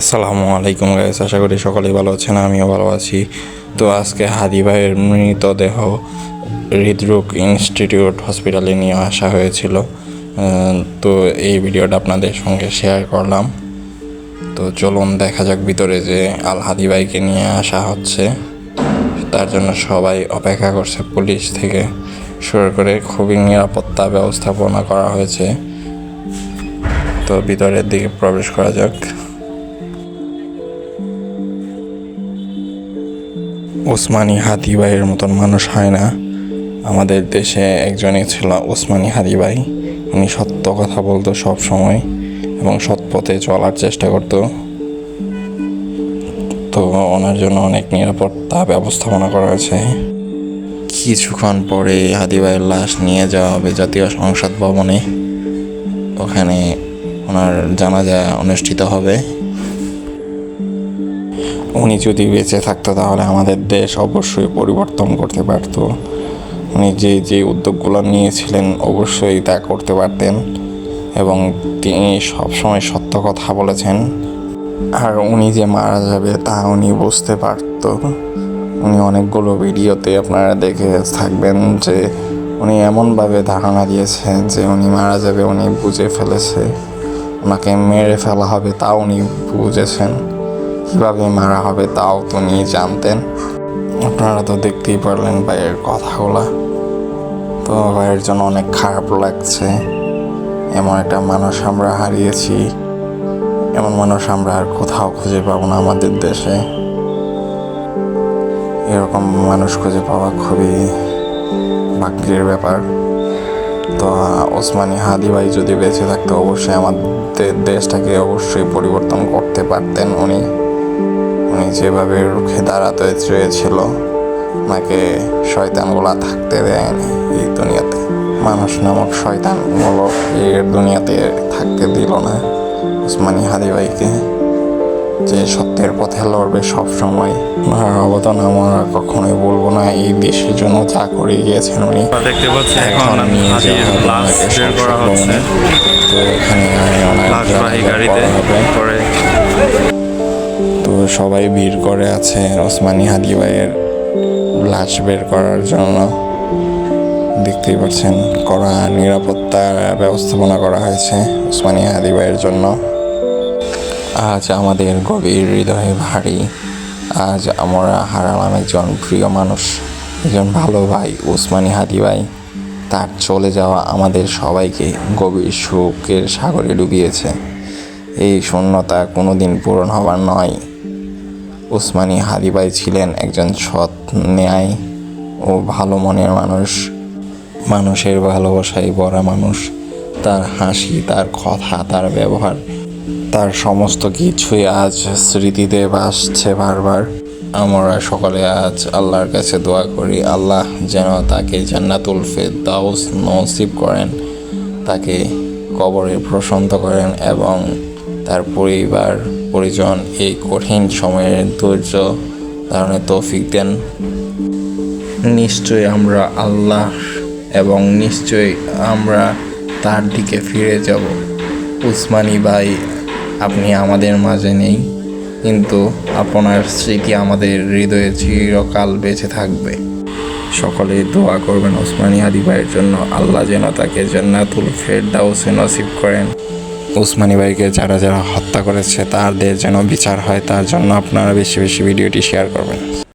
আসসালামু আলাইকুম গাইস আশা করি সকলেই ভালো আছেন, আমিও ভালো আছি। তো আজকে হাদি ভাইয়ের মৃতদেহ হৃদরোগ ইনস্টিটিউট হসপিটালে নিয়ে আসা হয়েছিল। তো এই ভিডিওটা আপনাদের সঙ্গে শেয়ার করলাম। তো চলুন দেখা যাক ভিতরে যে আল হাদি ভাইকে নিয়ে আসা হচ্ছে। তার জন্য সবাই অপেক্ষা করছে পুলিশ থেকে শুরু করে খুবই নিরাপত্তা ব্যবস্থাপনা করা হয়েছে। তো ভিতরের দিকে প্রবেশ করা যাক। ওসমানী হাদিবাইয়ের মতন মানুষ হয় না। আমাদের দেশে একজনই ছিল ওসমানী হাদিবাই উনি সত্য কথা বলতো সব সময় এবং সৎ পথে চলার চেষ্টা করতো। তো ওনার জন্য অনেক নিরাপত্তা ব্যবস্থাপনা করা হয়েছে। কিছুক্ষণ পরে হাদিবাইয়ের লাশ নিয়ে যাওয়া হবে জাতীয় সংসদ ভবনে। ওখানে ওনার জানাজা অনুষ্ঠিত হবে। উনি যদি বেঁচে থাকতো তাহলে আমাদের দেশ অবশ্যই পরিবর্তন করতে পারতো। উনি যে যে উদ্যোগগুলো নিয়েছিলেন অবশ্যই তা করতে পারতেন এবং তিনি সবসময় সত্য কথা বলেছেন। আর উনি যে মারা যাবে তা উনি বুঝতে পারত। উনি অনেকগুলো ভিডিওতে আপনারা দেখে থাকবেন যে উনি এমনভাবে ধারণা দিয়েছেন যে উনি মারা যাবে, উনি বুঝে ফেলেছে। ওনাকে মেরে ফেলা হবে তা উনি বুঝেছেন। কীভাবে মারা হবে তাও তো উনি জানতেন। আপনারা তো দেখতেই পারলেন ভাইয়ের কথাগুলা। তো ভাইয়ের জন্য অনেক খারাপ লাগছে। এমন একটা মানুষ আমরা হারিয়েছি। এমন মানুষ আমরা আর কোথাও খুঁজে পাবো না আমাদের দেশে। এরকম মানুষ খুঁজে পাওয়া খুবই ভাগ্যের ব্যাপার। তো, ওসমানী হাদি ভাই যদি বেঁচে থাকতো, অবশ্যই আমাদের দেশটাকে অবশ্যই পরিবর্তন করতে পারতেন উনি। উনি যেভাবে রুখে দাঁড়াতে চেয়েছিল ওনাকে শয়তানগুলা থাকতে দেয়নি এই দুনিয়াতে? মানুষ নামক শয়তানগুলো এই দুনিয়াতে থাকতে দিল না। ওসমানী হাদি ভাইকে যে সত্যের পথে লড়বে সব সময় ওনার অবদান আমরা কখনোই বলব না। এই দেশের জন্য যা করে গিয়েছেন উনি দেখতে পাচ্ছি এখন করা হচ্ছে। তো এখানে গাড়িতে করে সবাই ভিড় করে আছে ওসমানী হাদি ভাইয়ের লাশ বের করার জন্য। দেখতেই পাচ্ছেন, কড়া নিরাপত্তা ব্যবস্থাপনা করা হয়েছে ওসমানী হাদি ভাইয়ের জন্য। আজ আমাদের গভীর হৃদয়ে ভারী, আজ আমরা হারালাম একজন প্রিয় মানুষ, একজন ভালো ভাই ওসমানী হাদি ভাই। তার চলে যাওয়া আমাদের সবাইকে গভীর শোকের সাগরে ডুবিয়েছে। এই শূন্যতা কোনোদিন পূরণ হবার নয়। ওসমানী হাদিবাই ছিলেন একজন সৎ ন্যায় ও ভালো মনের মানুষ। মানুষের ভালোবাসায় ভরা মানুষ। তার হাসি, তার কথা, তার ব্যবহার, তার সমস্ত কিছুই আজ স্মৃতিতে ভাসছে বারবার। আমরা সকলে আজ আল্লাহর কাছে দোয়া করি, আল্লাহ যেন তাকে জান্নাতুল ফেরদাউস নসিব করেন, তাকে কবরে প্রশান্ত করেন এবং তার পরিবার, পরিজন এই কঠিন সময়ের ধৈর্য ধারণে তৌফিক দেন। নিশ্চয়ই আমরা আল্লাহ এবং নিশ্চয়ই আমরা তার দিকে ফিরে যাব। উসমানী ভাই, আপনি আমাদের মাঝে নেই, কিন্তু আপনার স্মৃতি আমাদের হৃদয়ে চিরকাল বেঁচে থাকবে। সকলে দোয়া করবেন ওসমানী হাদি ভাইয়ের জন্য। আল্লাহ যেন তাকে জান্নাতুল ফেরদাউসে নসিব করেন। ওসমানী ভাইকে যারা যারা হত্যা করেছে, তাদের যেন বিচার হয়, তার জন্য আপনারা বেশি বেশি ভিডিওটি শেয়ার করবেন।